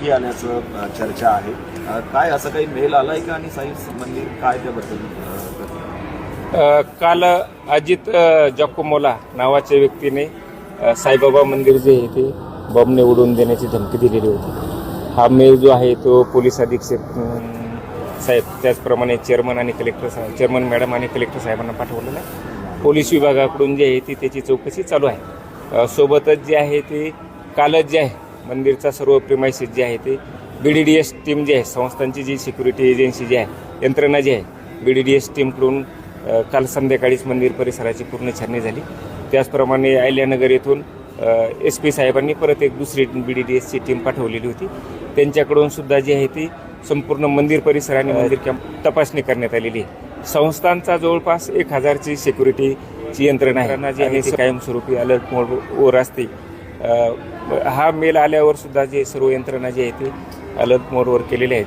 की आल्याचं चर्चा आहे. काय असं काही मेल आलाय का आणि साई मंदिर काय त्याबद्दल काल अजित जॉकोमोला नावाच्या व्यक्तीने साईबाबा मंदिर जे आहे ते बॉम्बने उडवून देण्याची धमकी दिलेली होती. हा मेल जो आहे तो पोलीस अधीक्षक साहेब त्याचप्रमाणे चेअरमन आणि कलेक्टर साहेब चेअरमन मॅडम आणि कलेक्टर साहेबांना पाठवलेला आहे. पोलीस विभागाकडून जे आहे ती त्याची चौकशी चालू आहे. सोबतच जे आहे ते कालच जे आहे मंदिरचा सर्व प्रिमायसिस जे आहे ते B D D S team जी आहे संस्थांची जी सिक्युरिटी एजन्सी जी आहे यंत्रणा जी आहे बी डी डी एस टीमकडून काल संध्याकाळीच मंदिर परिसराची पूर्ण छाननी झाली. त्याचप्रमाणे अहिल्यानगर येथून एस पी साहेबांनी परत एक दुसरी बी डी डी एसची टीम पाठवलेली होती. त्यांच्याकडून सुद्धा जी आहे ती संपूर्ण मंदिर परिसर आणि मंदिर कॅम्प तपासणी करण्यात आलेली आहे. संस्थांचा जवळपास एक हजारची सिक्युरिटीची यंत्रणा आहे जी आहे ती कायमस्वरूपी अलर्ट मोडवर असते. अ, हा मेल आल्यावर सुद्धा जे सर्व यंत्रणा जी आहे ती अलर्ट मोडवर केलेली आहेत.